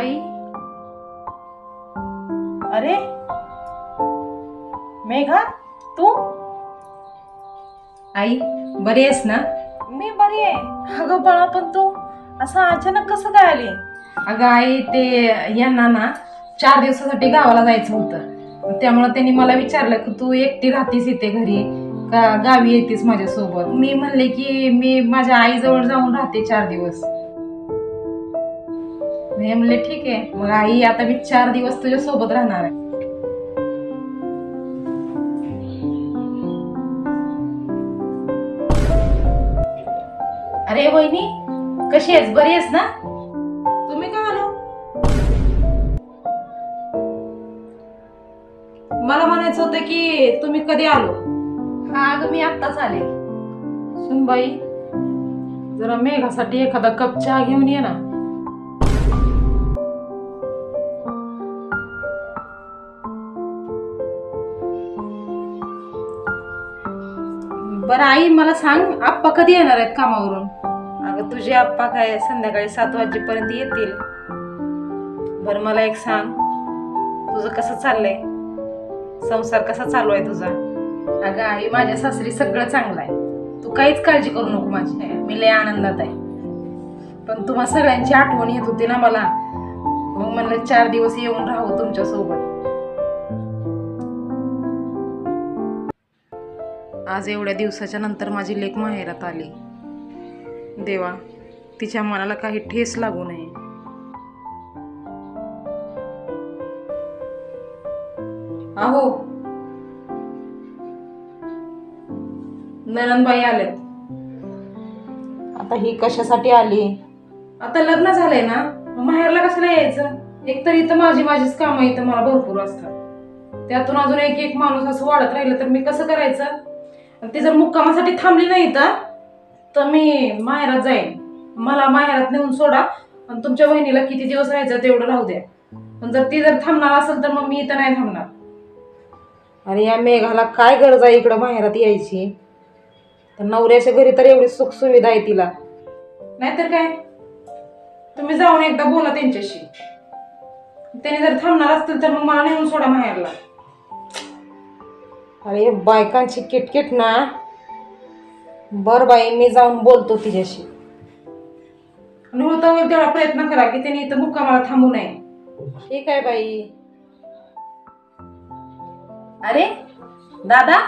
आई अरे. मेघा तू? आई बरी आहेस ना? मी बरी आहे. अगं बाळा पण तू असं अचानक कसं काय आली? अगं आई ते यांना ना चार दिवसासाठी गावाला जायचं होतं. त्यामुळे त्यांनी मला विचारलं की तू एकटी राहतीस इथे घरी? का गावी येतेस माझ्यासोबत? मी म्हणले की मी माझ्या आईजवळ जाऊन राहते चार दिवस. मी म्हणले ठीक आहे. मग आई आता मी चार दिवस तुझ्या सोबत राहणार आहे. अरे वहिनी कशी आहेस? बरी आहेस ना? तुम्ही का आलो? मला म्हणायचं होतं की तुम्ही कधी आलो? हा अगं मी आत्ताच आले. सुनबाई जरा मेघासाठी एखादा कप चहा घेऊन ये ना. बरं आई मला सांग आप्पा कधी येणार आहेत कामावरून? अगं तुझे आप्पा काय संध्याकाळी सात वाजेपर्यंत येतील. बरं मला एक सांग. तुझं कसं चाललंय? संसार कसा चालू आहे तुझा? अगं आई माझ्या सासरी सगळं चांगलं आहे. तू काहीच काळजी करू नको माझी. मी लय आनंदात आहे. पण तुम्हा सगळ्यांची आठवण येत होती ना मला. मग म्हणलं चार दिवस येऊन राहू तुमच्या आज एवढ्या दिवसाच्या नंतर माझी लेक माहेरात आली. देवा तिच्या मनाला काही ठेस लागू नये. अहो ननंदबाई आलेत आता ही कशासाठी आली? आता लग्न झालंय ना? मग माहेरला कशाला यायचं? एकतर इथं माझी माझीच कामं इथं मला भरपूर असतात. त्यातून अजून एक एक माणूस असं वाढत राहिलं तर मी कसं करायचं? आणि ती जर मुक्कामासाठी थांबली नाही इथं तर मी माहेरात जाईन. मला माहेरात नेऊन सोडा. आणि तुमच्या बहिणीला किती दिवस राहायचं तेवढं राहू द्या. पण जर ती जर थांबणार असेल तर मग मी इथं नाही थांबणार. अरे या मेघाला काय गरज आहे इकडं माहेरात यायची? तर नवऱ्याच्या घरी तर एवढी सुख सुविधा आहे तिला. नाहीतर काय? तुम्ही जाऊन एकदा बोला त्यांच्याशी. त्याने जर थांबणार असतील तर मग मला नेऊन सोडा माहेरला. अरे बायकांची किटकिट ना. बर बाई मी जाऊन बोलतो तिच्याशी. होईल तेवढा प्रयत्न करा की त्याने इथं मुक्कामाला थांबू नये. ठीक आहे बाई. अरे दादा?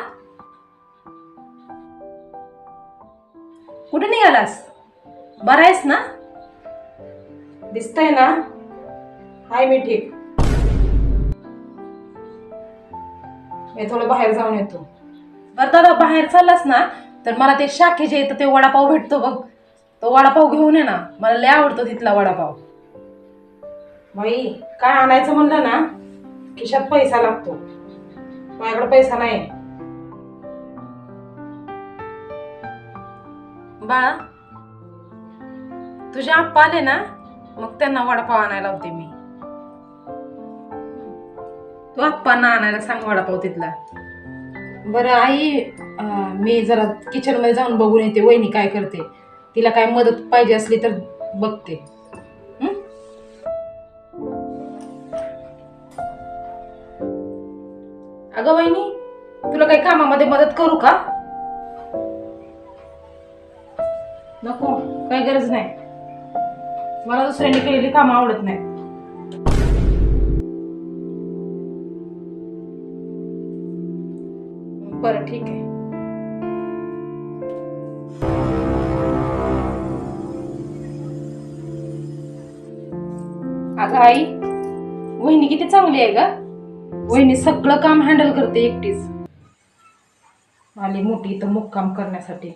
कुठे निघालास? बरा आहेस ना? दिसतंय ना? हाय मी ठीक. मी थोडं बाहेर जाऊन येतो. बरं दादा बाहेर चाललास ना तर मला ते शाखेचे इथं ते वडापाव भेटतो बघ. तो वडापाव घेऊन ये ना. मला लय आवडतो तिथला वडापाव. बाई काय आणायचं म्हणलं ना खिशात पैसा लागतो. माझ्याकडे पैसा नाही बाळा तुझे आप्पा आले ना मग त्यांना वडापाव आणायला होते मी. तू आप्पांना आणायला सांग वडापाव तिथला. बरं आई अं, मी जरा किचनमध्ये जाऊन बघून येते. वहिनी काय करते? तिला काय मदत पाहिजे असली तर बघते. हं? अगं वहिनी तुला काही कामामध्ये मदत करू का? नको काही गरज नाही. मला दुसऱ्यांनी केलेली कामं आवडत नाही बरं ठीक आहे. अगं आई वहिनी किती चांगली आहे का वहिनी सगळं काम हँडल करते एकटीच. आली मोठी इथं मुक्काम करण्यासाठी.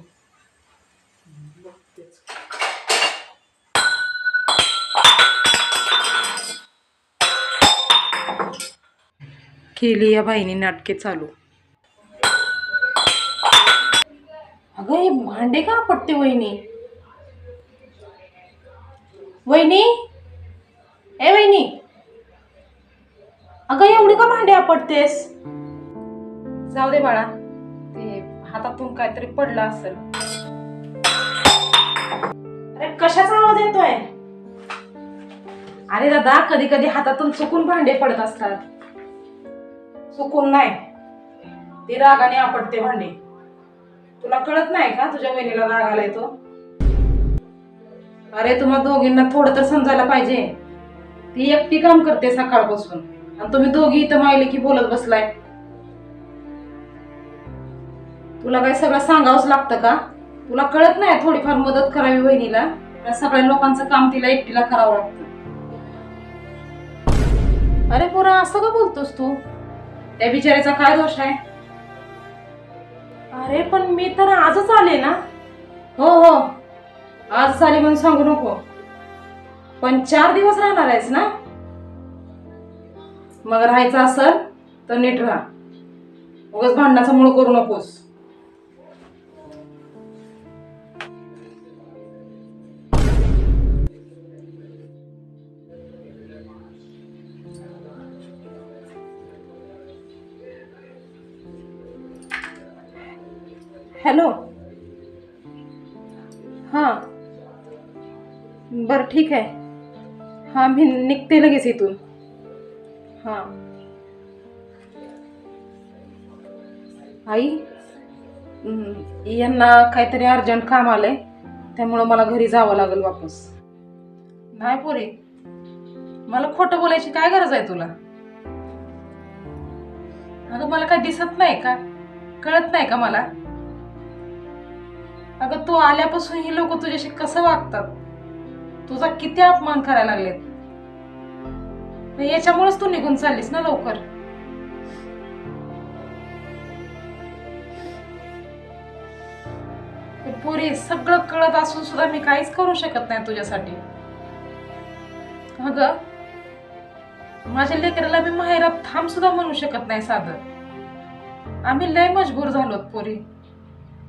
केली या बाईने नाटके चालू. अगं हे भांडे का पडते वहिनी? वहिनी? ए वहिनी! अगं एवढी का भांडे आपटतेस? जाऊ दे बाळा ते हातातून काहीतरी पडलं असेल. अरे कशाचा आवाज येतोय? अरे दादा कधी कधी हातातून चुकून भांडे पडत असतात. चुकून नाही. ते रागाने आपटते भांडे. तुला कळत नाही का तुझ्या बहिणीला राग आलाय तो? अरे तुम्हा दोघींना थोडं तर समजायला पाहिजे. ती एकटी काम करते सकाळपासून. आणि तुम्ही दोघी इथं मायले की बोलत बसलाय. तुला काय सगळं सांगावंच लागतं का? तुला कळत नाही थोडीफार मदत करावी बहिणीला? त्या सगळ्या लोकांचं काम तिला एकटीला करावं लागतं. अरे पोरा असं का बोलतोस तू? त्या बिचाऱ्याचा काय दोष आहे? अरे पण मी तर आजच आले ना. हो हो. आज आले म्हणून सांगू नको. पण चार दिवस राहणार आहेस ना? मग राहायचं असेल तर नीट राहा. उगाच भांडणाचा मूळ करू नकोस. हॅलो? हां. बरं ठीक आहे. हां मी निघते लगेच इथून. हां. आई यांना काहीतरी अर्जंट काम आलंय त्यामुळं मला घरी जावं लागेल वापस. नाही पोरे मला खोटं बोलायची काय गरज आहे तुला? अगं मला काय दिसत नाही का? कळत नाही का मला? अगं तू आल्यापासून ही लोक तुझ्याशी कसं वागतात? तुझा किती अपमान करायला लागलेत? याच्यामुळेच तू निघून चाललीस ना लवकर? पोरी सगळं कळत असून सुद्धा मी काहीच करू शकत नाही तुझ्यासाठी. अग माझ्या लेकराला मी माहेरात थांब सुद्धा म्हणू शकत नाही साधं. आम्ही लय मजबूर झालोत पोरी.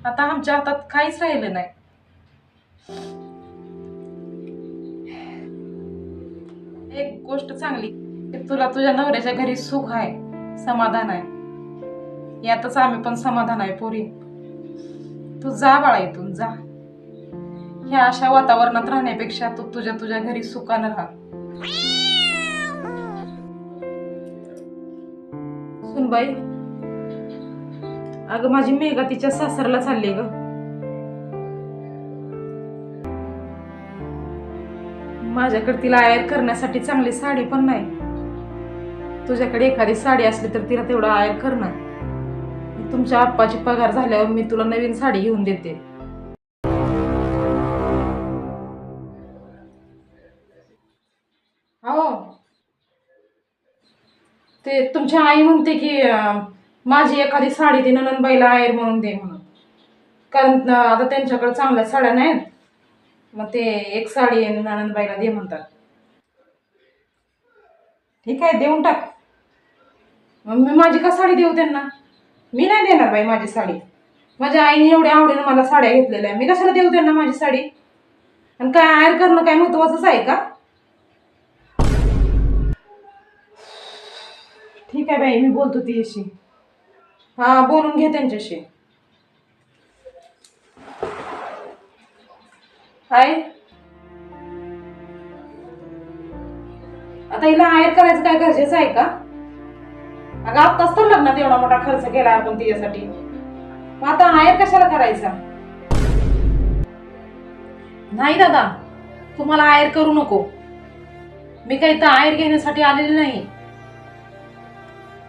आता आमच्या हातात काहीच राहिलं नाही. एक गोष्ट चांगली की तुला तुझ्या नवऱ्याच्या घरी सुख आहे समाधान आहे. यातच आम्ही पण समाधान आहे पोरी. तू जा बाळा इथून जा. ह्या अशा वातावरणात राहण्यापेक्षा तू तुझ्या तुझ्या घरी सुखानं राहा. सुनबाई अगं माझी मेघा तिच्या सासरला चालली ग. माझ्याकडे तिला आयर करण्यासाठी चांगली साडी पण नाही. तुझ्याकडे एखादी साडी असली तर तिला तेवढं आयर करणार तुमच्या आप्पाची पगार झाल्यावर मी तुला नवीन साडी घेऊन देते. हो ते तुमच्या आई म्हणते की माझी एखादी साडी ती ननंदबाईला आयर म्हणून दे म्हणून. कारण आता त्यांच्याकडे चांगल्या साड्या नाहीत. मग ते एक साडी ननंदबाईला दे म्हणतात. ठीक आहे देऊन टाक. मग मी माझी का साडी देऊ त्यांना? मी नाही देणार बाई माझी साडी. माझ्या आईने एवढ्या आवडीनं मला साड्या घेतलेल्या मी कशाला देऊ त्यांना माझी साडी? आणि काय आयर करणं काय महत्वाचंच आहे का? ठीक आहे बाई मी बोलतो तिच्याशी हा बोलून घे त्यांच्याशी. हाय. आता हिला आयर करायचं काय गरजेचं आहे का? अगं आत्ताच तर लग्नात एवढा मोठा खर्च केला आपण तिच्यासाठी. मग आता आयर कशाला करायचा? नाही दादा तुम्हाला आयर करू नको. मी काही तर आयर घेण्यासाठी आलेली नाही.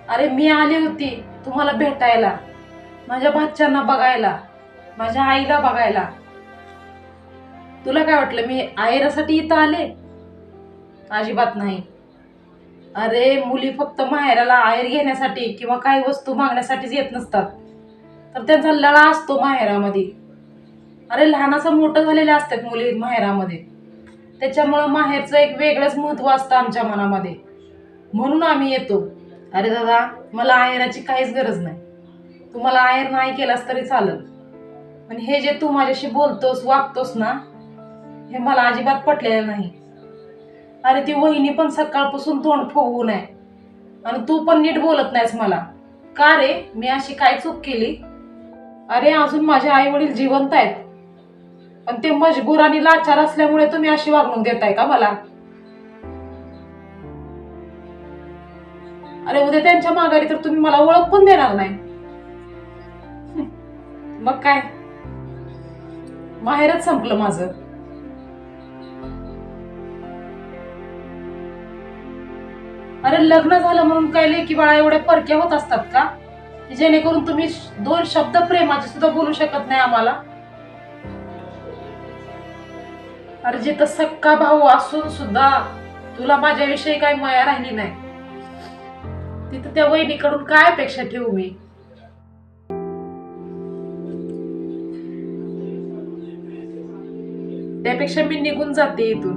अरे मी आली होती. तुम्हाला भेटायला माझ्या बाच्चांना बघायला माझ्या आईला बघायला. तुला काय वाटलं मी आयरासाठी इथं आले? अजिबात नाही. अरे मुली फक्त माहेराला आयर घेण्यासाठी किंवा काही वस्तू मागण्यासाठीच येत नसतात. तर त्यांचा लळा असतो माहेरामध्ये. अरे लहानाचं मोठं झालेले असतात मुली माहेरामध्ये. त्याच्यामुळं माहेरचं एक वेगळंच महत्त्व असतं आमच्या मनामध्ये. म्हणून आम्ही येतो. अरे दादा मला आयराची काहीच गरज नाही. तू मला आयर नाही केलास तरी चालत पण हे जे तू माझ्याशी बोलतोस वागतोस ना हे मला अजिबात पटलेलं नाही. अरे ती वहिनी पण सकाळपासून तोंड फोगू नये. आणि तू पण नीट बोलत नाहीस मला. का रे? मी अशी काय चूक केली? अरे अजून माझे आई वडील जिवंत आहेत. पण ते मजबूर आणि लाचार असल्यामुळे तुम्ही अशी वागणूक देताय का मला? अरे उद्या त्यांच्या माघारी तर तुम्ही मला ओळख पण देणार नाही. मग काय? माहेरच संपलं माझं. अरे लग्न झालं म्हणून काय लेकी बाळा एवढ्या परक्या होत असतात का? की जेणेकरून तुम्ही दोन शब्द प्रेमाचे सुद्धा बोलू शकत नाही आम्हाला? अरे जिथं सक्का भाऊ असून सुद्धा तुला माझ्याविषयी काही माया राहिली नाही. तिथं त्या वहिनीकडून काय अपेक्षा ठेवू मी? त्यापेक्षा मी निघून जाते इथून.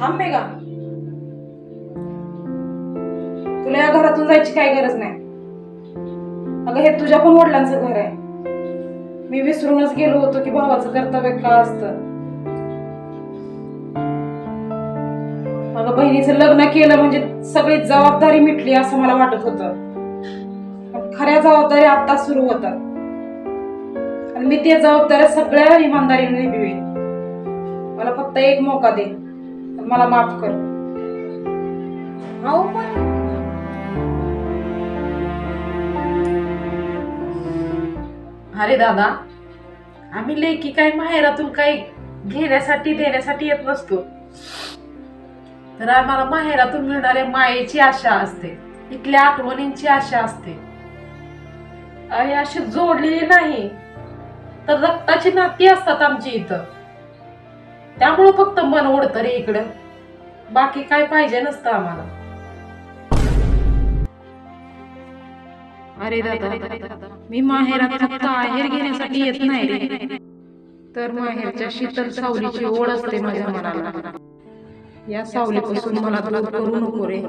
थांब मेघा तुला या घरातून जायची काही गरज नाही. अगं हे तुझ्या पण वडिलांचं घर आहे. मी विसरूनच गेलो होतो की भावाचं कर्तव्य का असतं. अगं बहिणीचं लग्न केलं म्हणजे सगळी जबाबदारी मिटली असं मला वाटत होतं. पण खऱ्या जबाबदारी आता सुरू होतात. आणि मी त्या जबाबदाऱ्या सगळ्या इमानदारीने निभवेन. मला फक्त एक मौका दे. मला माफ कर. अहो पण. अरे दादा आम्ही लेकी काय माहेरातून काही घेण्यासाठी देण्यासाठी येत नसतो. तर आम्हाला माहेरातून मिळणाऱ्या मायेची आशा असते. इथल्या आठवणींची आशा असते. आणि अशी जोडलेली नाही. तर रक्ताची नाती असतात आमची इथं. त्यामुळं फक्त मन ओढत रे इकडं. बाकी काय पाहिजे नसतं आम्हाला. अरे दादा मी माहेरात फक्त आहेर घेण्यासाठी येत नाही रे. तर माहेरच्या शीतल सावलीची ओढ असते माझ्या मनाला. या सावलीपासून मला दूर करू नको रे